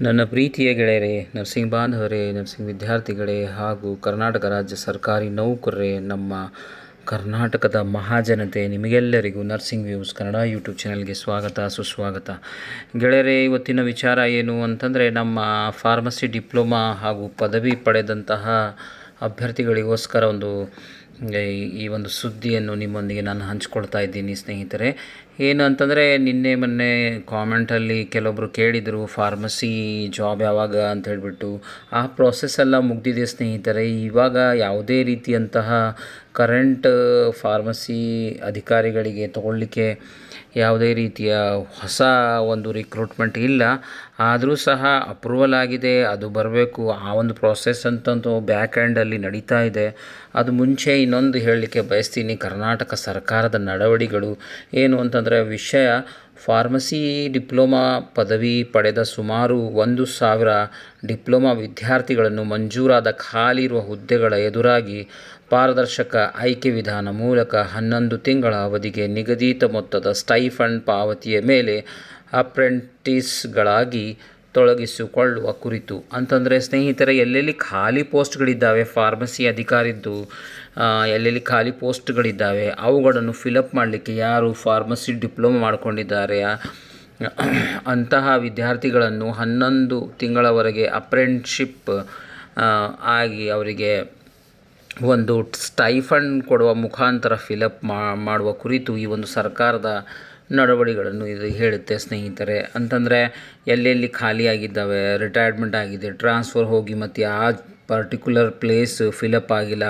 ನನ್ನ ಪ್ರೀತಿಯ ಗೆಳೆಯರೇ ನರ್ಸಿಂಗ್ ಬಾಂಧವರೇ ನರ್ಸಿಂಗ್ ವಿದ್ಯಾರ್ಥಿಗಳೇ ಹಾಗೂ ಕರ್ನಾಟಕ ರಾಜ್ಯ ಸರ್ಕಾರಿ ನೌಕರರೇ, ನಮ್ಮ ಕರ್ನಾಟಕದ ಮಹಾಜನತೆ, ನಿಮಗೆಲ್ಲರಿಗೂ ನರ್ಸಿಂಗ್ ವ್ಯೂಸ್ ಕನ್ನಡ ಯೂಟ್ಯೂಬ್ ಚಾನಲ್ಗೆ ಸ್ವಾಗತ, ಸುಸ್ವಾಗತ. ಗೆಳೆಯರೇ, ಇವತ್ತಿನ ವಿಚಾರ ಏನು ಅಂತಂದರೆ, ನಮ್ಮ ಫಾರ್ಮಸಿ ಡಿಪ್ಲೊಮಾ ಹಾಗೂ ಪದವಿ ಪಡೆದಂತಹ ಅಭ್ಯರ್ಥಿಗಳಿಗೋಸ್ಕರ ಒಂದು ಈ- ಒಂದು ಸುದ್ದಿಯನ್ನು ನಿಮ್ಮೊಂದಿಗೆ ನಾನು ಹಂಚ್ಕೊಳ್ತಾ ಇದ್ದೀನಿ, ಸ್ನೇಹಿತರೆ. ಏನು ಅಂತಂದರೆ ನಿನ್ನೆ ಮೊನ್ನೆ ಕಾಮೆಂಟಲ್ಲಿ ಕೆಲವೊಬ್ಬರು ಕೇಳಿದರು ಫಾರ್ಮಸಿ ಜಾಬ್ ಯಾವಾಗ? ಅಂತ ಹೇಳಿಬಿಟ್ಟು. ಆ ಪ್ರೋಸೆಸ್ ಎಲ್ಲ ಮುಗ್ದಿದೆ ಸ್ನೇಹಿತರೆ. ಇವಾಗ ಯಾವುದೇ ರೀತಿಯಂತಹ ಕರೆಂಟ್ ಫಾರ್ಮಸಿ ಅಧಿಕಾರಿಗಳಿಗೆ ತಗೊಳ್ಳಿಕ್ಕೆ ಯಾವುದೇ ರೀತಿಯ ಹೊಸ ಒಂದು ರಿಕ್ರೂಟ್ಮೆಂಟ್ ಇಲ್ಲ. ಆದರೂ ಸಹ ಅಪ್ರೂವಲ್ ಆಗಿದೆ, ಅದು ಬರಬೇಕು. ಆ ಒಂದು ಪ್ರೋಸೆಸ್ ಅಂತಂತೂ ಬ್ಯಾಕ್ ಆ್ಯಂಡಲ್ಲಿ ನಡೀತಾ ಇದೆ. ಅದು ಮುಂಚೆ ಇನ್ನೊಂದು ಹೇಳಲಿಕ್ಕೆ ಬಯಸ್ತೀನಿ, ಕರ್ನಾಟಕ ಸರ್ಕಾರದ ನಡವಳಿಗಳು ಏನು ಅಂತಂದರೆ ವಿಷಯ ಫಾರ್ಮಸಿ ಡಿಪ್ಲೊಮಾ ಪದವಿ ಪಡೆದ ಸುಮಾರು ಒಂದು ಸಾವಿರ ಡಿಪ್ಲೊಮಾ ವಿದ್ಯಾರ್ಥಿಗಳನ್ನು ಮಂಜೂರಾದ ಖಾಲಿ ಇರುವ ಹುದ್ದೆಗಳ ಎದುರಾಗಿ ಪಾರದರ್ಶಕ ಆಯ್ಕೆ ವಿಧಾನ ಮೂಲಕ ಹನ್ನೊಂದು ತಿಂಗಳ ಅವಧಿಗೆ ನಿಗದಿತ ಮೊತ್ತದ ಸ್ಟೈಫಂಡ್ ಪಾವತಿಯ ಮೇಲೆ ಅಪ್ರೆಂಟಿಸ್ಗಳಾಗಿ ತೊಡಗಿಸಿಕೊಳ್ಳುವ ಕುರಿತು. ಅಂತಂದರೆ ಸ್ನೇಹಿತರೆ, ಎಲ್ಲೆಲ್ಲಿ ಖಾಲಿ ಪೋಸ್ಟ್ಗಳಿದ್ದಾವೆ? ಫಾರ್ಮಸಿ ಅಧಿಕಾರಿದ್ದು ಎಲ್ಲೆಲ್ಲಿ ಖಾಲಿ ಪೋಸ್ಟ್ಗಳಿದ್ದಾವೆ, ಅವುಗಳನ್ನು ಫಿಲಪ್ ಮಾಡಲಿಕ್ಕೆ ಯಾರು ಫಾರ್ಮಸಿ ಡಿಪ್ಲೊಮಾ ಮಾಡ್ಕೊಂಡಿದ್ದಾರೆ, ಅಂತಹ ವಿದ್ಯಾರ್ಥಿಗಳನ್ನು ಹನ್ನೊಂದು ತಿಂಗಳವರೆಗೆ ಅಪ್ರೆಂಟ್ಶಿಪ್ ಆಗಿ ಅವರಿಗೆ ಒಂದು ಸ್ಟೈಫಂಡ್ ಕೊಡುವ ಮುಖಾಂತರ ಫಿಲಪ್ ಮಾಡುವ ಕುರಿತು ಈ ಒಂದು ಸರ್ಕಾರದ ನಡವಳಿಗಳನ್ನು ಇದು ಹೇಳುತ್ತೆ ಸ್ನೇಹಿತರೆ. ಅಂತಂದರೆ, ಎಲ್ಲೆಲ್ಲಿ ಖಾಲಿಯಾಗಿದ್ದಾವೆ ರಿಟೈರ್ಮೆಂಟ್ ಆಗಿದೆ ಟ್ರಾನ್ಸ್ಫರ್ ಹೋಗಿ ಮತ್ತು ಆ ಪರ್ಟಿಕ್ಯುಲರ್ ಪ್ಲೇಸ್ ಫಿಲಪ್ ಆಗಿಲ್ಲ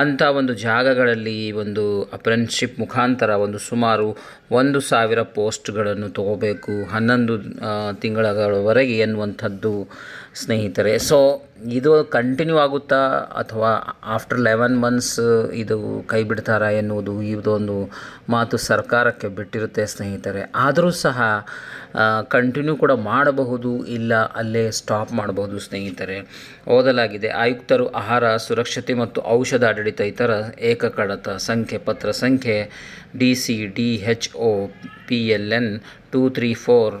ಅಂಥ ಒಂದು ಜಾಗಗಳಲ್ಲಿ ಒಂದು ಅಪ್ರೆಂಟ್ಶಿಪ್ ಮುಖಾಂತರ ಒಂದು ಸುಮಾರು ಒಂದು ಸಾವಿರ ಪೋಸ್ಟ್ಗಳನ್ನು ತಗೋಬೇಕು, ಹನ್ನೊಂದು ತಿಂಗಳವರೆಗೆ ಎನ್ನುವಂಥದ್ದು ಸ್ನೇಹಿತರೆ. ಸೊ ಇದು ಕಂಟಿನ್ಯೂ ಆಗುತ್ತಾ ಅಥವಾ ಆಫ್ಟರ್ ಲೆವೆನ್ ಮಂತ್ಸ್ ಇದು ಕೈ ಬಿಡ್ತಾರಾ ಎನ್ನುವುದು ಇದೊಂದು ಮಾತು ಸರ್ಕಾರಕ್ಕೆ ಬಿಟ್ಟಿರುತ್ತೆ ಸ್ನೇಹಿತರೆ. ಆದರೂ ಸಹ ಕಂಟಿನ್ಯೂ ಕೂಡ ಮಾಡಬಹುದು, ಇಲ್ಲ ಅಲ್ಲೇ ಸ್ಟಾಪ್ ಮಾಡಬಹುದು ಸ್ನೇಹಿತರೆ. ಓದಲಾಗಿದೆ, ಆಯುಕ್ತರು ಆಹಾರ, ಸುರಕ್ಷತೆ ಮತ್ತು ಔಷಧ ಆಡಳಿತ ಇತರ ಏಕಕಡತ ಸಂಖ್ಯೆ ಪತ್ರ ಸಂಖ್ಯೆ D C D H O P L N two three four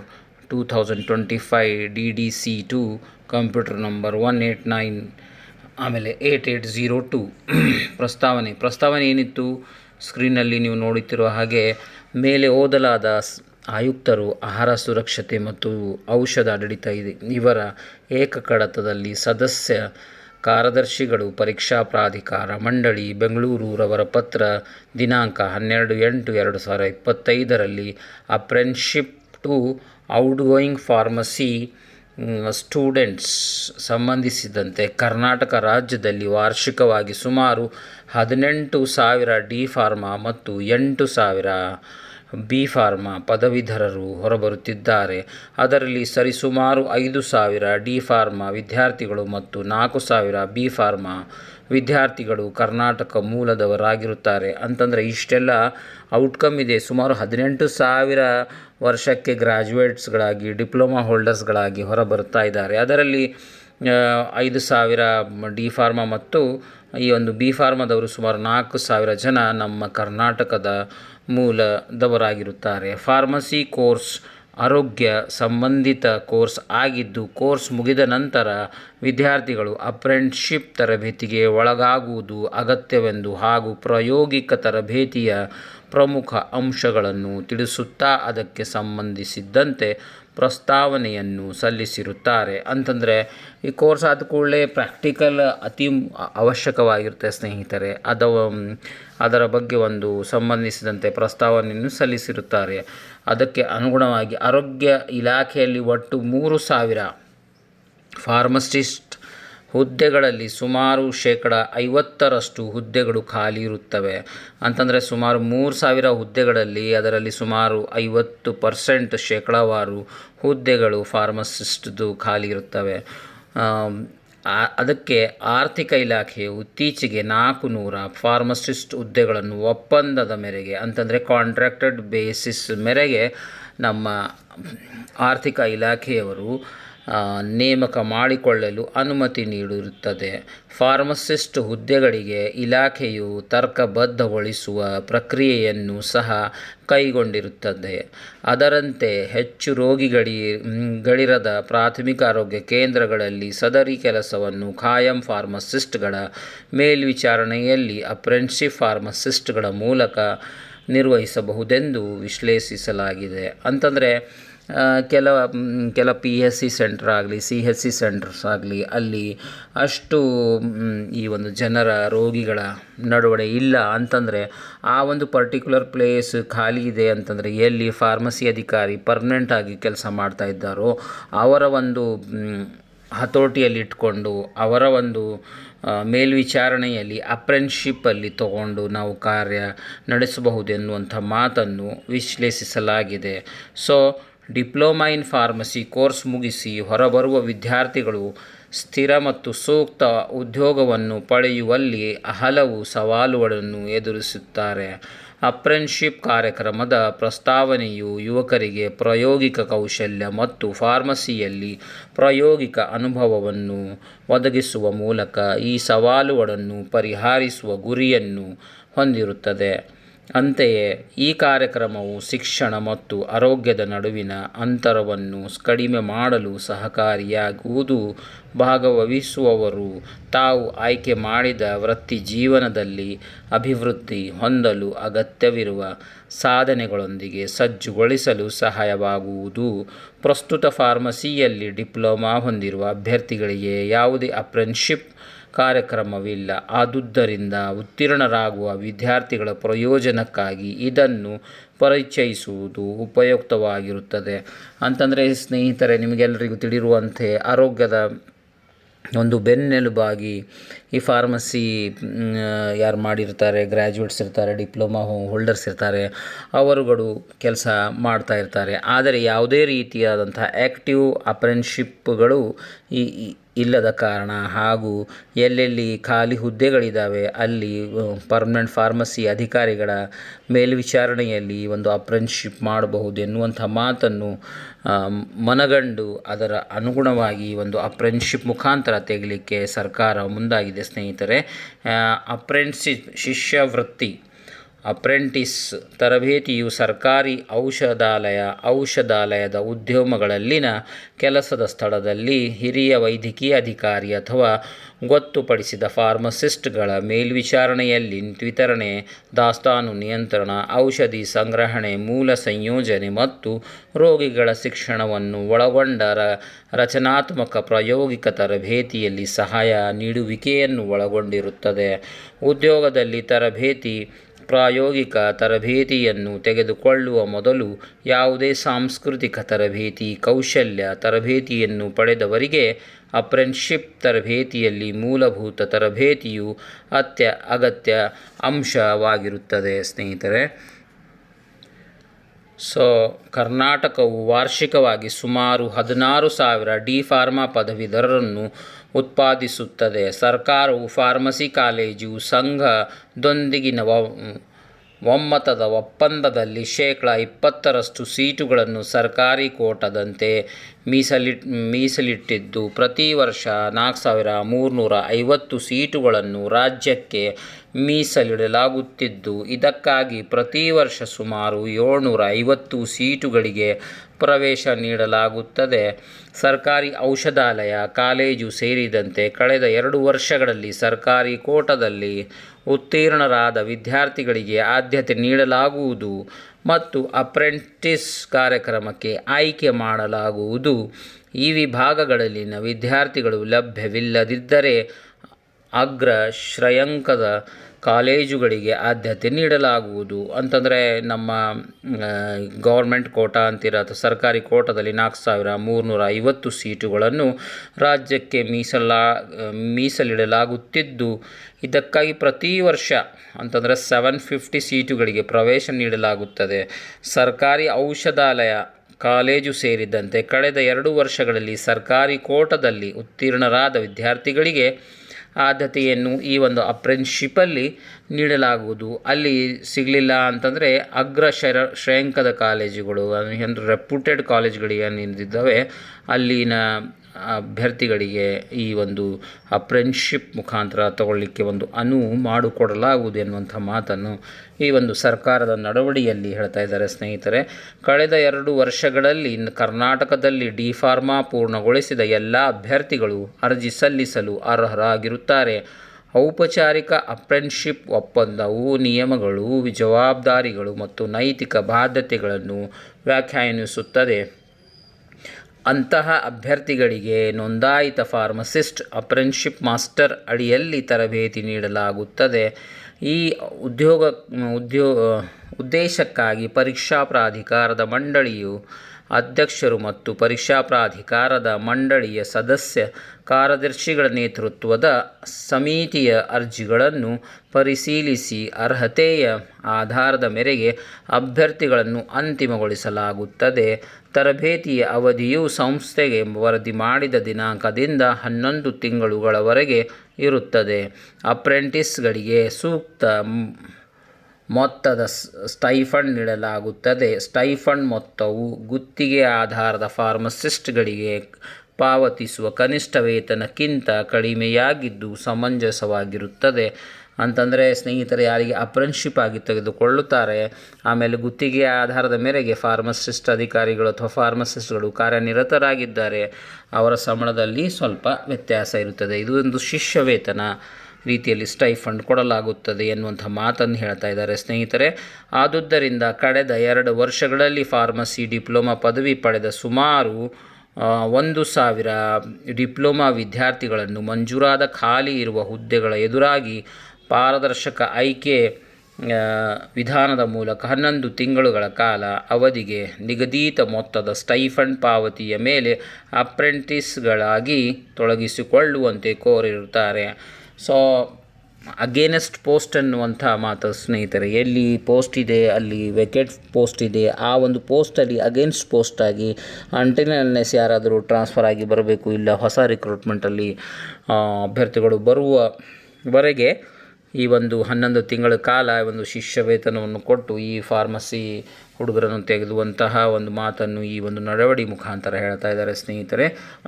two thousand twenty five D D C to computer number one eight nine ಆಮೇಲೆ ಏಯ್ಟ್ ಏಯ್ಟ್ ಝೀರೋ ಟು ಪ್ರಸ್ತಾವನೆ. ಪ್ರಸ್ತಾವನೆ ಏನಿತ್ತು? ಸ್ಕ್ರೀನಲ್ಲಿ ನೀವು ನೋಡುತ್ತಿರುವ ಹಾಗೆ ಮೇಲೆ ಓದಲಾದ ಆಯುಕ್ತರು, ಆಹಾರ ಸುರಕ್ಷತೆ ಮತ್ತು ಔಷಧ ಆಡಳಿತ ಇದೆ. ಇವರ ಏಕಕಡತದಲ್ಲಿ ಸದಸ್ಯ ಕಾರ್ಯದರ್ಶಿಗಳು, ಪರೀಕ್ಷಾ ಪ್ರಾಧಿಕಾರ, ಮಂಡಳಿ, ಬೆಂಗಳೂರು ರವರ ಪತ್ರ, ದಿನಾಂಕ ಹನ್ನೆರಡು ಎಂಟು ಎರಡು ಸಾವಿರ ಇಪ್ಪತ್ತೈದರಲ್ಲಿ apprenticeship to outgoing pharmacy students ಸಂಬಂಧಿಸಿದಂತೆ ಕರ್ನಾಟಕ ರಾಜ್ಯದಲ್ಲಿ ವಾರ್ಷಿಕವಾಗಿ ಸುಮಾರು ಹದಿನೆಂಟು ಸಾವಿರ ಡಿ ಫಾರ್ಮಾ ಮತ್ತು ಎಂಟು ಸಾವಿರ ಬಿ ಫಾರ್ಮಾ ಪದವೀಧರರು ಹೊರಬರುತ್ತಿದ್ದಾರೆ. ಅದರಲ್ಲಿ ಸರಿಸುಮಾರು ಐದು ಸಾವಿರ ಡಿ ಫಾರ್ಮಾ ವಿದ್ಯಾರ್ಥಿಗಳು ಮತ್ತು ನಾಲ್ಕು ಸಾವಿರ ಬಿ ಫಾರ್ಮಾ ವಿದ್ಯಾರ್ಥಿಗಳು ಕರ್ನಾಟಕ ಮೂಲದವರಾಗಿರುತ್ತಾರೆ. ಅಂತಂದರೆ ಇಷ್ಟೆಲ್ಲ ಔಟ್ಕಮ್ ಇದೆ. ಸುಮಾರು ಹದಿನೆಂಟು ಸಾವಿರ ವರ್ಷಕ್ಕೆ ಗ್ರ್ಯಾಜುಯೇಟ್ಸ್ಗಳಾಗಿ ಡಿಪ್ಲೊಮಾ ಹೋಲ್ಡರ್ಸ್ಗಳಾಗಿ ಹೊರಬರುತ್ತಾ ಇದ್ದಾರೆ. ಅದರಲ್ಲಿ ಐದು ಸಾವಿರ ಡಿ ಫಾರ್ಮಾ ಮತ್ತು ಈ ಒಂದು ಬಿ ಫಾರ್ಮದವರು ಸುಮಾರು ನಾಲ್ಕು ಸಾವಿರ ಜನ ನಮ್ಮ ಕರ್ನಾಟಕದ ಮೂಲದವರಾಗಿರುತ್ತಾರೆ. ಫಾರ್ಮಸಿ ಕೋರ್ಸ್ ಆರೋಗ್ಯ ಸಂಬಂಧಿತ ಕೋರ್ಸ್ ಆಗಿದ್ದು ಕೋರ್ಸ್ ಮುಗಿದ ನಂತರ ವಿದ್ಯಾರ್ಥಿಗಳು ಅಪ್ರೆಂಟ್ಶಿಪ್ ತರಬೇತಿಗೆ ಒಳಗಾಗುವುದು ಅಗತ್ಯವೆಂದು ಹಾಗೂ ಪ್ರಾಯೋಗಿಕ ತರಬೇತಿಯ ಪ್ರಮುಖ ಅಂಶಗಳನ್ನು ತಿಳಿಸುತ್ತಾ ಅದಕ್ಕೆ ಸಂಬಂಧಿಸಿದ್ದಂತೆ ಪ್ರಸ್ತಾವನೆಯನ್ನು ಸಲ್ಲಿಸಿರುತ್ತಾರೆ. ಅಂತಂದರೆ, ಈ ಕೋರ್ಸ್ ಆದ ಕೂಡಲೇ ಪ್ರಾಕ್ಟಿಕಲ್ ಅತಿ ಅವಶ್ಯಕವಾಗಿರುತ್ತೆ ಸ್ನೇಹಿತರೆ. ಅದು ಅದರ ಬಗ್ಗೆ ಒಂದು ಸಂಬಂಧಿಸಿದಂತೆ ಪ್ರಸ್ತಾವನೆಯನ್ನು ಸಲ್ಲಿಸಿರುತ್ತಾರೆ. ಅದಕ್ಕೆ ಅನುಗುಣವಾಗಿ ಆರೋಗ್ಯ ಇಲಾಖೆಯಲ್ಲಿ ಒಟ್ಟು ಮೂರು ಸಾವಿರ ಫಾರ್ಮಸಿಸ್ಟ್ ಹುದ್ದೆಗಳಲ್ಲಿ ಸುಮಾರು ಶೇಕಡ ಐವತ್ತರಷ್ಟು ಹುದ್ದೆಗಳು ಖಾಲಿ ಇರುತ್ತವೆ. ಅಂತಂದರೆ ಸುಮಾರು ಮೂರು ಸಾವಿರ ಹುದ್ದೆಗಳಲ್ಲಿ ಅದರಲ್ಲಿ ಸುಮಾರು ಐವತ್ತು ಪರ್ಸೆಂಟ್ ಶೇಕಡಾವಾರು ಹುದ್ದೆಗಳು ಫಾರ್ಮಸಿಸ್ಟ್ದು ಖಾಲಿ ಇರುತ್ತವೆ. ಅದಕ್ಕೆ ಆರ್ಥಿಕ ಇಲಾಖೆಯು ಇತ್ತೀಚೆಗೆ ನಾಲ್ಕು ನೂರ ಫಾರ್ಮಸಿಸ್ಟ್ ಹುದ್ದೆಗಳನ್ನು ಒಪ್ಪಂದದ ಮೇರೆಗೆ, ಅಂತಂದರೆ ಕಾಂಟ್ರಾಕ್ಟೆಡ್ ಬೇಸಿಸ್ ಮೇರೆಗೆ ನಮ್ಮ ಆರ್ಥಿಕ ಇಲಾಖೆಯವರು ನೇಮಕ ಮಾಡಿಕೊಳ್ಳಲು ಅನುಮತಿ ನೀಡಿರುತ್ತದೆ ಫಾರ್ಮಸಿಸ್ಟ್ ಹುದ್ದೆಗಳಿಗೆ ಇಲಾಖೆಯು ತರ್ಕಬದ್ಧಗೊಳಿಸುವ ಪ್ರಕ್ರಿಯೆಯನ್ನು ಸಹ ಕೈಗೊಂಡಿರುತ್ತದೆ. ಅದರಂತೆ ಹೆಚ್ಚು ರೋಗಿಗಳಿ, ಗಳಿರದ ಪ್ರಾಥಮಿಕ ಆರೋಗ್ಯ ಕೇಂದ್ರಗಳಲ್ಲಿ ಸದರಿ ಕೆಲಸವನ್ನು ಖಾಯಂ ಫಾರ್ಮಸಿಸ್ಟ್ಗಳ ಮೇಲ್ವಿಚಾರಣೆಯಲ್ಲಿ ಅಪ್ರೆಂಟ್ಶಿಪ್ ಫಾರ್ಮಸಿಸ್ಟ್ಗಳ ಮೂಲಕ ನಿರ್ವಹಿಸಬಹುದೆಂದು ವಿಶ್ಲೇಷಿಸಲಾಗಿದೆ. ಅಂತಂದರೆ ಕೆಲ ಕೆಲ ಪಿ ಎಸ್ ಸಿ ಸೆಂಟರ್ ಆಗಲಿ ಸಿ ಎಸ್ ಸಿ ಸೆಂಟರ್ಸ್ ಆಗಲಿ, ಅಲ್ಲಿ ಅಷ್ಟು ಈ ಒಂದು ಜನರ ರೋಗಿಗಳ ನಡುವಣೆ ಇಲ್ಲ ಅಂತಂದರೆ ಆ ಒಂದು ಪರ್ಟಿಕ್ಯುಲರ್ ಪ್ಲೇಸ್ ಖಾಲಿ ಇದೆ ಅಂತಂದರೆ ಎಲ್ಲಿ ಫಾರ್ಮಸಿ ಅಧಿಕಾರಿ ಪರ್ಮನೆಂಟ್ ಆಗಿ ಕೆಲಸ ಮಾಡ್ತಾ ಇದ್ದಾರೋ, ಅವರ ಒಂದು ಹತೋಟಿಯಲ್ಲಿ ಇಟ್ಕೊಂಡು, ಅವರ ಒಂದು ಮೇಲ್ವಿಚಾರಣೆಯಲ್ಲಿ ಅಪ್ರೆನ್ಶಿಪ್ಪಲ್ಲಿ ತಗೊಂಡು ನಾವು ಕಾರ್ಯ ನಡೆಸಬಹುದೆನ್ನುವಂಥ ಮಾತನ್ನು ವಿಶ್ಲೇಷಿಸಲಾಗಿದೆ. So diploma in pharmacy course ಮುಗಿಸಿ ಹೊರಬರುವ ವಿದ್ಯಾರ್ಥಿಗಳು ಸ್ಥಿರ ಮತ್ತು ಸೂಕ್ತ ಉದ್ಯೋಗವನ್ನು ಪಡೆಯುವಲ್ಲಿ ಹಲವು ಸವಾಲುಗಳನ್ನು ಎದುರಿಸುತ್ತಾರೆ. ಅಪ್ರೆನ್ಶಿಪ್ ಕಾರ್ಯಕ್ರಮದ ಪ್ರಸ್ತಾವನೆಯು ಯುವಕರಿಗೆ ಪ್ರಾಯೋಗಿಕ ಕೌಶಲ್ಯ ಮತ್ತು ಫಾರ್ಮಸಿಯಲ್ಲಿ ಪ್ರಾಯೋಗಿಕ ಅನುಭವವನ್ನು ಒದಗಿಸುವ ಮೂಲಕ ಈ ಸವಾಲುಗಳನ್ನು ಪರಿಹರಿಸುವ ಗುರಿಯನ್ನು ಹೊಂದಿರುತ್ತದೆ. ಅಂತೆಯೇ ಈ ಕಾರ್ಯಕ್ರಮವು ಶಿಕ್ಷಣ ಮತ್ತು ಆರೋಗ್ಯದ ನಡುವಿನ ಅಂತರವನ್ನು ಕಡಿಮೆ ಮಾಡಲು ಸಹಕಾರಿಯಾಗುವುದು ಭಾಗವಹಿಸುವವರು. ತಾವು ಆಯ್ಕೆ ಮಾಡಿದ ವೃತ್ತಿ ಜೀವನದಲ್ಲಿ ಅಭಿವೃದ್ಧಿ ಹೊಂದಲು ಅಗತ್ಯವಿರುವ ಸಾಧನೆಗಳೊಂದಿಗೆ ಸಜ್ಜುಗೊಳಿಸಲು ಸಹಾಯವಾಗುವುದು. ಪ್ರಸ್ತುತ ಫಾರ್ಮಸಿಯಲ್ಲಿ ಡಿಪ್ಲೊಮಾ ಹೊಂದಿರುವ ಅಭ್ಯರ್ಥಿಗಳಿಗೆ ಯಾವುದೇ ಅಪ್ರೆಂಟಿಶಿಪ್ ಕಾರ್ಯಕ್ರಮವಿಲ್ಲ. ಆದುದ್ದರಿಂದ ಉತ್ತೀರ್ಣರಾಗುವ ವಿದ್ಯಾರ್ಥಿಗಳ ಪ್ರಯೋಜನಕ್ಕಾಗಿ ಇದನ್ನು ಪರಿಚಯಿಸುವುದು ಉಪಯುಕ್ತವಾಗಿರುತ್ತದೆ. ಅಂತಂದರೆ, ಸ್ನೇಹಿತರೆ ನಿಮಗೆಲ್ಲರಿಗೂ ತಿಳಿರುವಂತೆ ಆರೋಗ್ಯದ ಒಂದು ಬೆನ್ನೆಲುಬಾಗಿ ಈ ಫಾರ್ಮಸಿ ಯಾರು ಮಾಡಿರ್ತಾರೆ ಗ್ರ್ಯಾಜುಯೇಟ್ಸ್ ಇರ್ತಾರೆ, ಡಿಪ್ಲೊಮಾ ಹೋಲ್ಡರ್ಸ್ ಇರ್ತಾರೆ, ಅವರುಗಳು ಕೆಲಸ ಮಾಡ್ತಾ ಇರ್ತಾರೆ. ಆದರೆ ಯಾವುದೇ ರೀತಿಯಾದಂಥ ಆ್ಯಕ್ಟಿವ್ ಅಪ್ರೆನ್ಶಿಪ್ಗಳು ಈ, ಈ- ಇಲ್ಲದ ಕಾರಣ ಹಾಗೂ ಎಲ್ಲೆಲ್ಲಿ ಖಾಲಿ ಹುದ್ದೆಗಳಿದ್ದಾವೆ ಅಲ್ಲಿ ಪರ್ಮನೆಂಟ್ ಫಾರ್ಮಸಿ ಅಧಿಕಾರಿಗಳ ಮೇಲ್ವಿಚಾರಣೆಯಲ್ಲಿ ಒಂದು ಅಪ್ರೆಂಟ್ಶಿಪ್ ಮಾಡಬಹುದು ಎನ್ನುವಂಥ ಮಾತನ್ನು ಮನಗಂಡು ಅದರ ಅನುಗುಣವಾಗಿ ಒಂದು ಅಪ್ರೆಂಟ್ಶಿಪ್ ಮುಖಾಂತರ ತೆಗಲಿಕ್ಕೆ ಸರ್ಕಾರ ಮುಂದಾಗಿದೆ ಸ್ನೇಹಿತರೆ. ಅಪ್ರೆಂಟ್ಸಿಪ್ ಶಿಷ್ಯವೃತ್ತಿ ಅಪ್ರೆಂಟಿಸ್ ತರಬೇತಿಯು ಸರ್ಕಾರಿ ಔಷಧಾಲಯ, ಔಷಧಾಲಯದ ಉದ್ಯಮಗಳಲ್ಲಿನ ಕೆಲಸದ ಸ್ಥಳದಲ್ಲಿ ಹಿರಿಯ ವೈದ್ಯಕೀಯ ಅಧಿಕಾರಿ ಅಥವಾ ಗೊತ್ತುಪಡಿಸಿದ ಫಾರ್ಮಸಿಸ್ಟ್ಗಳ ಮೇಲ್ವಿಚಾರಣೆಯಲ್ಲಿ ವಿತರಣೆ, ದಾಸ್ತಾನು ನಿಯಂತ್ರಣ, ಔಷಧಿ ಸಂಗ್ರಹಣೆ, ಮೂಲ ಸಂಯೋಜನೆ ಮತ್ತು ರೋಗಿಗಳ ಶಿಕ್ಷಣವನ್ನು ಒಳಗೊಂಡ ರಚನಾತ್ಮಕ ಪ್ರಾಯೋಗಿಕ ತರಬೇತಿಯಲ್ಲಿ ಸಹಾಯ ನೀಡುವಿಕೆಯನ್ನು ಒಳಗೊಂಡಿರುತ್ತದೆ. ಉದ್ಯೋಗದಲ್ಲಿ ತರಬೇತಿ ಪ್ರಾಯೋಗಿಕ ತರಬೇತಿಯನ್ನು ತೆಗೆದುಕೊಳ್ಳುವ ಮೊದಲು ಯಾವುದೇ ಸಾಂಸ್ಕೃತಿಕ ತರಬೇತಿ, ಕೌಶಲ್ಯ ತರಬೇತಿಯನ್ನು ಪಡೆದವರಿಗೆ ಅಪ್ರೆನ್ಶಿಪ್ ತರಬೇತಿಯಲ್ಲಿ ಮೂಲಭೂತ ತರಬೇತಿಯು ಅತ್ಯ ಅಗತ್ಯ ಅಂಶವಾಗಿರುತ್ತದೆ. ಸ್ನೇಹಿತರೆ ಸೊ ಕರ್ನಾಟಕವು ವಾರ್ಷಿಕವಾಗಿ ಸುಮಾರು ಹದಿನಾರು ಸಾವಿರ ಡಿ ಫಾರ್ಮಾ ಪದವೀಧರರನ್ನು ಉತ್ಪಾದಿಸುತ್ತದೆ. ಸರ್ಕಾರವು ಫಾರ್ಮಸಿ ಕಾಲೇಜು ಸಂಘದೊಂದಿಗಿನ ಒಮ್ಮತದ ಒಪ್ಪಂದದಲ್ಲಿ ಶೇಕಡ ಇಪ್ಪತ್ತರಷ್ಟು ಸೀಟುಗಳನ್ನು ಸರ್ಕಾರಿ ಕೋಟದಂತೆ ಮೀಸಲಿಟ್ ಮೀಸಲಿಟ್ಟಿದ್ದು. ಪ್ರತಿ ವರ್ಷ ನಾಲ್ಕು ಸಾವಿರ ಮೂರುನೂರ ಐವತ್ತು ಸೀಟುಗಳನ್ನು ರಾಜ್ಯಕ್ಕೆ ಮೀಸಲಿಡಲಾಗುತ್ತಿದ್ದು. ಇದಕ್ಕಾಗಿ ಪ್ರತಿ ವರ್ಷ ಸುಮಾರು ಏಳ್ನೂರ ಐವತ್ತು ಸೀಟುಗಳಿಗೆ ಪ್ರವೇಶ ನೀಡಲಾಗುತ್ತದೆ. ಸರ್ಕಾರಿ ಔಷಧಾಲಯ, ಕಾಲೇಜು ಸೇರಿದಂತೆ ಕಳೆದ ಎರಡು ವರ್ಷಗಳಲ್ಲಿ ಸರ್ಕಾರಿ ಕೋಟಾದಲ್ಲಿ ಉತ್ತೀರ್ಣರಾದ ವಿದ್ಯಾರ್ಥಿಗಳಿಗೆ ಆದ್ಯತೆ ನೀಡಲಾಗುವುದು ಮತ್ತು ಅಪ್ರೆಂಟಿಸ್ ಕಾರ್ಯಕ್ರಮಕ್ಕೆ ಆಯ್ಕೆ ಮಾಡಲಾಗುವುದು. ಈ ವಿಭಾಗಗಳಲ್ಲಿನ ವಿದ್ಯಾರ್ಥಿಗಳು ಲಭ್ಯವಿಲ್ಲದಿದ್ದರೆ ಅಗ್ರ ಶ್ರೇಯಾಂಕದ ಕಾಲೇಜುಗಳಿಗೆ ಆದ್ಯತೆ ನೀಡಲಾಗುವುದು. ಅಂತಂದರೆ ನಮ್ಮ ಗೌರ್ಮೆಂಟ್ ಕೋಟಾ ಅಂತೀರ ಅಥವಾ ಸರ್ಕಾರಿ ಕೋಟಾದಲ್ಲಿ ನಾಲ್ಕು ಸಾವಿರ ಮೂರುನೂರ ಐವತ್ತು ಸೀಟುಗಳನ್ನು ರಾಜ್ಯಕ್ಕೆ ಮೀಸಲಾ ಮೀಸಲಿಡಲಾಗುತ್ತಿದ್ದು. ಇದಕ್ಕಾಗಿ ಪ್ರತಿ ವರ್ಷ ಅಂತಂದರೆ ಸೆವೆನ್ ಫಿಫ್ಟಿ ಸೀಟುಗಳಿಗೆ ಪ್ರವೇಶ ನೀಡಲಾಗುತ್ತದೆ. ಸರ್ಕಾರಿ ಔಷಧಾಲಯ, ಕಾಲೇಜು ಸೇರಿದಂತೆ ಕಳೆದ ಎರಡು ವರ್ಷಗಳಲ್ಲಿ ಸರ್ಕಾರಿ ಕೋಟದಲ್ಲಿ ಉತ್ತೀರ್ಣರಾದ ವಿದ್ಯಾರ್ಥಿಗಳಿಗೆ ಆದ್ಯತೆಯನ್ನು ಈ ಒಂದು ಅಪ್ರೆನ್ಶಿಪ್ಪಲ್ಲಿ ನೀಡಲಾಗುವುದು. ಅಲ್ಲಿ ಸಿಗಲಿಲ್ಲ ಅಂತಂದರೆ ಅಗ್ರ ಶರ, ಶ್ರೇಯಾಂಕದ ಕಾಲೇಜುಗಳು ಅಂದರೆ ರೆಪ್ಯೂಟೆಡ್ ಕಾಲೇಜ್ಗಳು ಏನಿದ್ದಾವೆ ಅಲ್ಲಿನ ಅಭ್ಯರ್ಥಿಗಳಿಗೆ ಈ ಒಂದು ಅಪ್ರೆನ್ಶಿಪ್ ಮುಖಾಂತರ ತಗೊಳ್ಳಿಕ್ಕೆ ಒಂದು ಅನುವು ಮಾಡಿಕೊಡಲಾಗುವುದು ಎನ್ನುವಂಥ ಮಾತನ್ನು ಈ ಒಂದು ಸರ್ಕಾರದ ನಡವಳಿಯಲ್ಲಿ ಹೇಳ್ತಾ ಇದ್ದಾರೆ ಸ್ನೇಹಿತರೆ. ಕಳೆದ ಎರಡು ವರ್ಷಗಳಲ್ಲಿ ಕರ್ನಾಟಕದಲ್ಲಿ ಡಿ ಫಾರ್ಮಾ ಪೂರ್ಣಗೊಳಿಸಿದ ಎಲ್ಲ ಅಭ್ಯರ್ಥಿಗಳು ಅರ್ಜಿ ಸಲ್ಲಿಸಲು ಅರ್ಹರಾಗಿರುತ್ತಾರೆ. ಔಪಚಾರಿಕ ಅಪ್ರೆನ್ಶಿಪ್ ಒಪ್ಪಂದವು ನಿಯಮಗಳು, ಜವಾಬ್ದಾರಿಗಳು ಮತ್ತು ನೈತಿಕ ಬಾಧ್ಯತೆಗಳನ್ನು ವ್ಯಾಖ್ಯಾನಿಸುತ್ತದೆ. ಅಂತಹ ಅಭ್ಯರ್ಥಿಗಳಿಗೆ ನೋಂದಾಯಿತ ಫಾರ್ಮಸಿಸ್ಟ್ ಅಪ್ರೆನ್ಶಿಪ್ ಮಾಸ್ಟರ್ ಅಡಿಯಲ್ಲಿ ತರಬೇತಿ ನೀಡಲಾಗುತ್ತದೆ. ಈ ಉದ್ಯೋಗ, ಉದ್ಯೋ, ಉದ್ದೇಶಕ್ಕಾಗಿ ಪರೀಕ್ಷಾ ಪ್ರಾಧಿಕಾರದ ಮಂಡಳಿಯು ಅಧ್ಯಕ್ಷರು ಮತ್ತು ಪರೀಕ್ಷಾ ಪ್ರಾಧಿಕಾರದ ಮಂಡಳಿಯ ಸದಸ್ಯ ಕಾರ್ಯದರ್ಶಿಗಳ ನೇತೃತ್ವದ ಸಮಿತಿಯ ಅರ್ಜಿಗಳನ್ನು ಪರಿಶೀಲಿಸಿ ಅರ್ಹತೆಯ ಆಧಾರದ ಮೇರೆಗೆ ಅಭ್ಯರ್ಥಿಗಳನ್ನು ಅಂತಿಮಗೊಳಿಸಲಾಗುತ್ತದೆ. ತರಬೇತಿಯ ಅವಧಿಯು ಸಂಸ್ಥೆಗೆ ವರದಿ ಮಾಡಿದ ದಿನಾಂಕದಿಂದ ಹನ್ನೊಂದು ತಿಂಗಳುಗಳವರೆಗೆ ಇರುತ್ತದೆ. ಅಪ್ರೆಂಟಿಸ್ಗಳಿಗೆ ಸೂಕ್ತ ಮೊತ್ತದ ಸ್ಟೈಫಂಡ್ ನೀಡಲಾಗುತ್ತದೆ. ಸ್ಟೈಫಂಡ್ ಮೊತ್ತವು ಗುತ್ತಿಗೆ ಆಧಾರದ ಫಾರ್ಮಸಿಸ್ಟ್ಗಳಿಗೆ ಪಾವತಿಸುವ ಕನಿಷ್ಠ ವೇತನಕ್ಕಿಂತ ಕಡಿಮೆಯಾಗಿದ್ದು ಸಮಂಜಸವಾಗಿರುತ್ತದೆ. ಅಂತಂದರೆ ಸ್ನೇಹಿತರು, ಯಾರಿಗೆ ಅಪ್ರೆನ್ಶಿಪ್ ಆಗಿ ತೆಗೆದುಕೊಳ್ಳುತ್ತಾರೆ, ಆಮೇಲೆ ಗುತ್ತಿಗೆ ಆಧಾರದ ಮೇರೆಗೆ ಫಾರ್ಮಸಿಸ್ಟ್ ಅಧಿಕಾರಿಗಳು ಅಥವಾ ಫಾರ್ಮಸಿಸ್ಟ್ಗಳು ಕಾರ್ಯನಿರತರಾಗಿದ್ದಾರೆ, ಅವರ ಸಂಬಳದಲ್ಲಿ ಸ್ವಲ್ಪ ವ್ಯತ್ಯಾಸ ಇರುತ್ತದೆ. ಇದು ಒಂದು ಶಿಷ್ಯ ವೇತನ. ರೀತಿಯಲ್ಲಿ ಸ್ಟೈಫಂಡ್ ಕೊಡಲಾಗುತ್ತದೆ ಎನ್ನುವಂಥ ಮಾತನ್ನು ಹೇಳ್ತಾ ಇದ್ದಾರೆ. ಸ್ನೇಹಿತರೆ, ಆದುದರಿಂದ ಕಳೆದ ಎರಡು ವರ್ಷಗಳಲ್ಲಿ ಫಾರ್ಮಸಿ ಡಿಪ್ಲೊಮಾ ಪದವಿ ಪಡೆದ ಸುಮಾರು ಒಂದು ಸಾವಿರ ಡಿಪ್ಲೊಮಾ ವಿದ್ಯಾರ್ಥಿಗಳನ್ನು ಮಂಜೂರಾದ ಖಾಲಿ ಇರುವ ಹುದ್ದೆಗಳ ಎದುರಾಗಿ ಪಾರದರ್ಶಕ ಆಯ್ಕೆ ವಿಧಾನದ ಮೂಲಕ ಹನ್ನೊಂದು ತಿಂಗಳುಗಳ ಕಾಲ ಅವಧಿಗೆ ನಿಗದಿತ ಮೊತ್ತದ ಸ್ಟೈಫಂಡ್ ಪಾವತಿಯ ಮೇಲೆ ಅಪ್ರೆಂಟಿಸ್ಗಳಾಗಿ ತೊಡಗಿಸಿಕೊಳ್ಳುವಂತೆ ಕೋರಿರುತ್ತಾರೆ. ಸೊ ಅಗೇನೆಸ್ಟ್ ಪೋಸ್ಟ್ ಅನ್ನುವಂಥ ಮಾತು ಸ್ನೇಹಿತರೆ, ಎಲ್ಲಿ ಪೋಸ್ಟ್ ಇದೆ, ಅಲ್ಲಿ ವೆಕೆಟ್ ಪೋಸ್ಟ್ ಇದೆ, ಆ ಒಂದು ಪೋಸ್ಟಲ್ಲಿ ಅಗೇನ್ಸ್ಟ್ ಪೋಸ್ಟಾಗಿ ಅಂಟಿನಲ್ನೆಸ್ ಯಾರಾದರೂ ಟ್ರಾನ್ಸ್ಫರ್ ಆಗಿ ಬರಬೇಕು ಇಲ್ಲ ಹೊಸ ರಿಕ್ರೂಟ್ಮೆಂಟಲ್ಲಿ ಅಭ್ಯರ್ಥಿಗಳು ಬರುವವರೆಗೆ ಈ ಒಂದು ಹನ್ನೊಂದು ತಿಂಗಳ ಕಾಲ ಒಂದು ಶಿಷ್ಯ ವೇತನವನ್ನು ಕೊಟ್ಟು ಈ ಫಾರ್ಮಸಿ ಹುಡುಗರನ್ನು ತೆಗೆದುವಂತಹ ಒಂದು ಮಾತನ್ನು ಈ ಒಂದು ನಡವಳಿ ಮುಖಾಂತರ ಹೇಳ್ತಾ ಇದ್ದಾರೆ ಸ್ನೇಹಿತರೆ.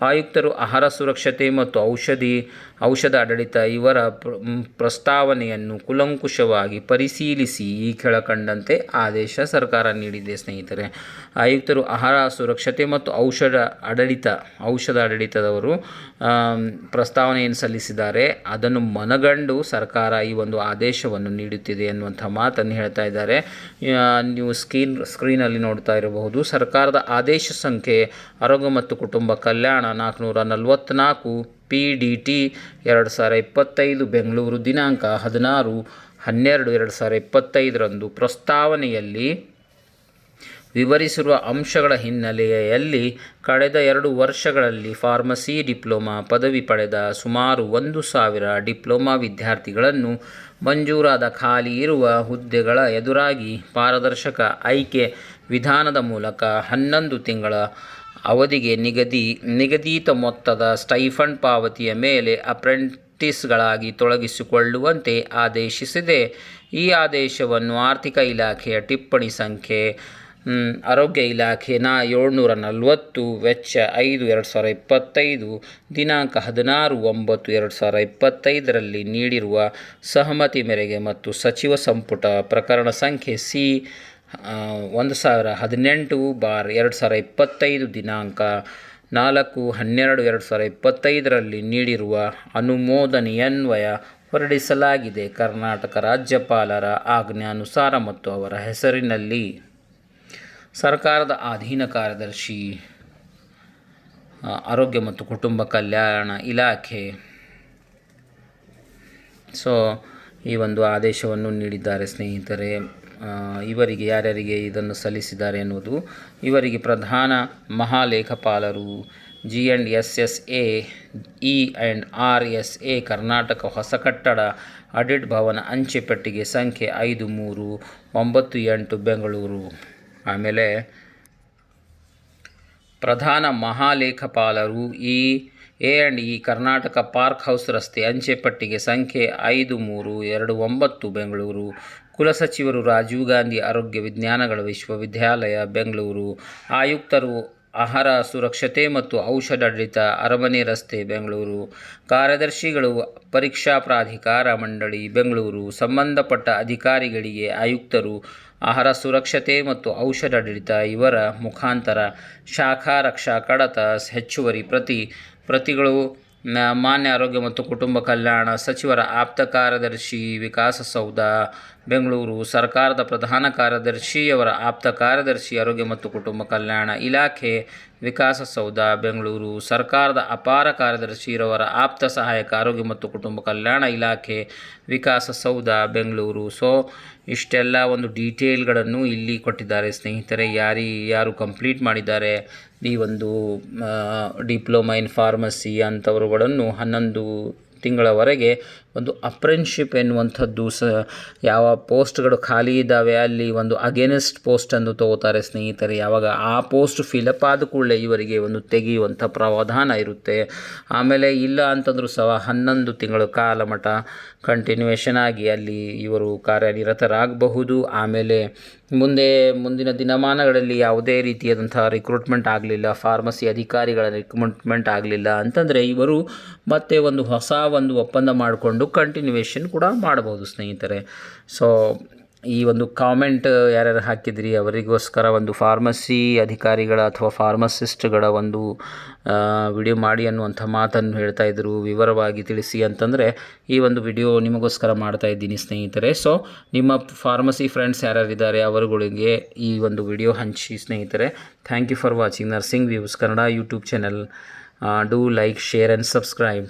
ಆಯುಕ್ತರು ಆಹಾರ ಸುರಕ್ಷತೆ ಮತ್ತು ಔಷಧಿ, ಔಷಧ ಆಡಳಿತ ಇವರ ಪ್ರಸ್ತಾವನೆಯನ್ನು ಕುಲಂಕುಷವಾಗಿ ಪರಿಶೀಲಿಸಿ ಈ ಕೆಳಕಂಡಂತೆ ಆದೇಶ ಸರ್ಕಾರ ನೀಡಿದೆ ಸ್ನೇಹಿತರೆ. ಆಯುಕ್ತರು ಆಹಾರ ಸುರಕ್ಷತೆ ಮತ್ತು ಔಷಧ ಆಡಳಿತ, ಔಷಧ ಆಡಳಿತದವರು ಪ್ರಸ್ತಾವನೆಯನ್ನು ಸಲ್ಲಿಸಿದ್ದಾರೆ. ಅದನ್ನು ಮನಗಂಡು ಸರ್ಕಾರ ಈ ಒಂದು ಆದೇಶವನ್ನು ನೀಡುತ್ತಿದೆ ಎನ್ನುವಂಥ ಮಾತನ್ನು ಹೇಳ್ತಾ ಇದ್ದಾರೆ. ನೀವು ಸ್ಕ್ರೀನ್ ಸ್ಕ್ರೀನಲ್ಲಿ ನೋಡ್ತಾ ಇರಬಹುದು. ಸರ್ಕಾರದ ಆದೇಶ ಸಂಖ್ಯೆ ಆರೋಗ್ಯ ಮತ್ತು ಕುಟುಂಬ ಕಲ್ಯಾಣ ನಾಲ್ಕುನೂರ ನಲವತ್ತ್ನಾಲ್ಕು ಪಿ ಡಿ ಟಿ ಎರಡು ಸಾವಿರ ಇಪ್ಪತ್ತೈದು ಬೆಂಗಳೂರು ದಿನಾಂಕ ಹದಿನಾರು, ಹನ್ನೆರಡು ಎರಡು ಸಾವಿರ ಇಪ್ಪತ್ತೈದರಂದು ಪ್ರಸ್ತಾವನೆಯಲ್ಲಿ ವಿವರಿಸಿರುವ ಅಂಶಗಳ ಹಿನ್ನೆಲೆಯಲ್ಲಿ ಕಳೆದ ಎರಡು ವರ್ಷಗಳಲ್ಲಿ ಫಾರ್ಮಸಿ ಡಿಪ್ಲೊಮಾ ಪದವಿ ಪಡೆದ ಸುಮಾರು ಒಂದು ಸಾವಿರ ಡಿಪ್ಲೊಮಾ ವಿದ್ಯಾರ್ಥಿಗಳನ್ನು ಮಂಜೂರಾದ ಖಾಲಿ ಇರುವ ಹುದ್ದೆಗಳ ಎದುರಾಗಿ ಪಾರದರ್ಶಕ ಆಯ್ಕೆ ವಿಧಾನದ ಮೂಲಕ ಹನ್ನೊಂದು ತಿಂಗಳ ಅವಧಿಗೆ ನಿಗದಿ ನಿಗದಿತ ಮೊತ್ತದ ಸ್ಟೈಫಂಡ್ ಪಾವತಿಯ ಮೇಲೆ ಅಪ್ರೆಂಟಿಸ್ಗಳಾಗಿ ತೊಡಗಿಸಿಕೊಳ್ಳುವಂತೆ ಆದೇಶಿಸಿದೆ. ಈ ಆದೇಶವನ್ನು ಆರ್ಥಿಕ ಇಲಾಖೆಯ ಟಿಪ್ಪಣಿ ಸಂಖ್ಯೆ ಆರೋಗ್ಯ ನಾ ಏಳ್ನೂರ ನಲವತ್ತು, ವೆಚ್ಚ ಐದು ಎರಡು ಸಾವಿರ ಇಪ್ಪತ್ತೈದು, ದಿನಾಂಕ ಹದಿನಾರು ಒಂಬತ್ತು ಎರಡು ಸಾವಿರ ಇಪ್ಪತ್ತೈದರಲ್ಲಿ ನೀಡಿರುವ ಸಹಮತಿ ಮೇರೆಗೆ ಮತ್ತು ಸಚಿವ ಸಂಪುಟ ಪ್ರಕರಣ ಸಂಖ್ಯೆ ಸಿ ಒಂದು ಸಾವಿರ ಹದಿನೆಂಟು ಬಾರ್ ಎರಡು ಸಾವಿರ ಇಪ್ಪತ್ತೈದು ದಿನಾಂಕ ನಾಲ್ಕು ಹನ್ನೆರಡು ಎರಡು ಸಾವಿರ ಇಪ್ಪತ್ತೈದರಲ್ಲಿ ನೀಡಿರುವ ಅನುಮೋದನೆಯನ್ವಯ ಹೊರಡಿಸಲಾಗಿದೆ. ಕರ್ನಾಟಕ ರಾಜ್ಯಪಾಲರ ಆಜ್ಞಾನುಸಾರ ಮತ್ತು ಅವರ ಹೆಸರಿನಲ್ಲಿ ಸರ್ಕಾರದ ಅಧೀನ ಕಾರ್ಯದರ್ಶಿ ಆರೋಗ್ಯ ಮತ್ತು ಕುಟುಂಬ ಕಲ್ಯಾಣ ಇಲಾಖೆ. ಸೊ ಈ ಒಂದು ಆದೇಶವನ್ನು ನೀಡಿದ್ದಾರೆ ಸ್ನೇಹಿತರೆ. ಇವರಿಗೆ ಯಾರ್ಯಾರಿಗೆ ಇದನ್ನು ಸಲ್ಲಿಸಿದ್ದಾರೆ ಎನ್ನುವುದು ಇವರಿಗೆ ಪ್ರಧಾನ ಮಹಾಲೇಖಪಾಲರು G and S S A E and R S A Karnataka ಹೊಸ ಕಟ್ಟಡ ಆಡಿಟ್ ಭವನ ಅಂಚೆ ಪೆಟ್ಟಿಗೆ ಸಂಖ್ಯೆ ಐದು ಮೂರು, ಒಂಬತ್ತು ಎಂಟು, ಬೆಂಗಳೂರು. ಆಮೇಲೆ ಪ್ರಧಾನ ಮಹಾಲೇಖಪಾಲರು ಈ A and E Karnataka park house ರಸ್ತೆ ಅಂಚೆ ಪಟ್ಟಿಗೆ ಸಂಖ್ಯೆ ಐದು, ಮೂರು, ಎರಡು, ಒಂಬತ್ತು ಬೆಂಗಳೂರು. ಕುಲಸಚಿವರು ರಾಜೀವ್ ಗಾಂಧಿ ಆರೋಗ್ಯ ವಿಜ್ಞಾನಗಳ ವಿಶ್ವವಿದ್ಯಾಲಯ, ಬೆಂಗಳೂರು. ಆಯುಕ್ತರು ಆಹಾರ ಸುರಕ್ಷತೆ ಮತ್ತು ಔಷಧಾಡಳಿತ ಅರಮನೆ ರಸ್ತೆ, ಬೆಂಗಳೂರು. ಕಾರ್ಯದರ್ಶಿಗಳು ಪರೀಕ್ಷಾ ಪ್ರಾಧಿಕಾರ ಮಂಡಳಿ, ಬೆಂಗಳೂರು. ಸಂಬಂಧಪಟ್ಟ ಅಧಿಕಾರಿಗಳಿಗೆ ಆಯುಕ್ತರು ಆಹಾರ ಸುರಕ್ಷತೆ ಮತ್ತು ಔಷಧಾಡಳಿತ ಇವರ ಮುಖಾಂತರ ಶಾಖಾ ರಕ್ಷಾ ಕಡತ ಹೆಚ್ಚುವರಿ ಪ್ರತಿ ಪ್ರತಿಗಳು ಮಾನ್ಯ ಆರೋಗ್ಯ ಮತ್ತು ಕುಟುಂಬ ಕಲ್ಯಾಣ ಸಚಿವರ ಆಪ್ತ ಕಾರ್ಯದರ್ಶಿ ವಿಕಾಸಸೌಧ ಬೆಂಗಳೂರು ಸರ್ಕಾರದ ಪ್ರಧಾನ ಕಾರ್ಯದರ್ಶಿಯವರ ಆಪ್ತ ಕಾರ್ಯದರ್ಶಿ ಆರೋಗ್ಯ ಮತ್ತು ಕುಟುಂಬ ಕಲ್ಯಾಣ ಇಲಾಖೆ ವಿಕಾಸಸೌಧ ಬೆಂಗಳೂರು ಸರ್ಕಾರದ ಅಪಾರ ಕಾರ್ಯದರ್ಶಿ ಇರವರ ಆಪ್ತ ಸಹಾಯಕ, ಆರೋಗ್ಯ ಮತ್ತು ಕುಟುಂಬ ಕಲ್ಯಾಣ ಇಲಾಖೆ ವಿಕಾಸಸೌಧ ಬೆಂಗಳೂರು. ಸೊ, ಇಷ್ಟೆಲ್ಲ ಒಂದು ಡೀಟೇಲ್ಗಳನ್ನು ಇಲ್ಲಿ ಕೊಟ್ಟಿದ್ದಾರೆ ಸ್ನೇಹಿತರೆ. ಯಾರಿ, ಯಾರು ಕಂಪ್ಲೀಟ್ ಮಾಡಿದ್ದಾರೆ? ಈ ಒಂದು ಡಿಪ್ಲೊಮಾ ಇನ್ ಫಾರ್ಮಸಿ ಅಂಥವರುಗಳನ್ನು ಹನ್ನೊಂದು ತಿಂಗಳವರೆಗೆ ಒಂದು ಅಪ್ರೆಂಟ್ಶಿಪ್ ಎನ್ನುವಂಥದ್ದು ಸ ಯಾವ ಪೋಸ್ಟ್ಗಳು ಖಾಲಿ ಇದ್ದಾವೆ, ಅಲ್ಲಿ ಒಂದು ಅಗೇನೆಸ್ಟ್ ಪೋಸ್ಟನ್ನು ತಗೋತಾರೆ ಸ್ನೇಹಿತರೆ. ಯಾವಾಗ ಆ ಪೋಸ್ಟ್ ಫಿಲಪ್ ಆದ ಕೂಡಲೇ ಇವರಿಗೆ ಒಂದು ತೆಗೆಯುವಂಥ ಪ್ರಾವಧಾನ ಇರುತ್ತೆ. ಆಮೇಲೆ ಇಲ್ಲ ಅಂತಂದರೂ ಸಹ ಹನ್ನೊಂದು ತಿಂಗಳು ಕಾಲ ಮಠ ಕಂಟಿನ್ಯೂಯೇಷನ್ ಆಗಿ ಅಲ್ಲಿ ಇವರು ಕಾರ್ಯನಿರತರಾಗಬಹುದು. ಆಮೇಲೆ ಮುಂದೆ ಮುಂದಿನ ದಿನಮಾನಗಳಲ್ಲಿ ಯಾವುದೇ ರೀತಿಯಾದಂಥ ರಿಕ್ರೂಟ್ಮೆಂಟ್ ಆಗಲಿಲ್ಲ ಫಾರ್ಮಸಿ ಅಧಿಕಾರಿಗಳ ರಿಕ್ರೂಟ್ಮೆಂಟ್ ಆಗಲಿಲ್ಲ ಅಂತಂದರೆ ಇವರು ಮತ್ತೆ ಒಂದು ಹೊಸ ಒಂದು ಒಪ್ಪಂದ ಮಾಡಿಕೊಂಡು ಕಂಟಿನ್ಯೂಯೇಷನ್ ಕೂಡ ಮಾಡ್ಬೋದು ಸ್ನೇಹಿತರೆ. ಸೊ ಈ ಒಂದು ಕಾಮೆಂಟ್ ಯಾರ್ಯಾರು ಹಾಕಿದ್ರಿ, ಅವರಿಗೋಸ್ಕರ ಒಂದು ಫಾರ್ಮಸಿ ಅಧಿಕಾರಿಗಳ ಅಥವಾ ಫಾರ್ಮಸಿಸ್ಟ್ಗಳ ಒಂದು ವಿಡಿಯೋ ಮಾಡಿ ಅನ್ನುವಂಥ ಮಾತನ್ನು ಹೇಳ್ತಾ ಇದ್ದರು ವಿವರವಾಗಿ ತಿಳಿಸಿ ಅಂತಂದರೆ, ಈ ಒಂದು ವಿಡಿಯೋ ನಿಮಗೋಸ್ಕರ ಮಾಡ್ತಾ ಇದ್ದೀನಿ ಸ್ನೇಹಿತರೆ. ಸೊ ನಿಮ್ಮ ಫಾರ್ಮಸಿ ಫ್ರೆಂಡ್ಸ್ ಯಾರ್ಯಾರಿದ್ದಾರೆ, ಅವರುಗಳಿಗೆ ಈ ಒಂದು ವಿಡಿಯೋ ಹಂಚಿ ಸ್ನೇಹಿತರೆ. Thank you for watching nursing views Kannada YouTube channel do like share and subscribe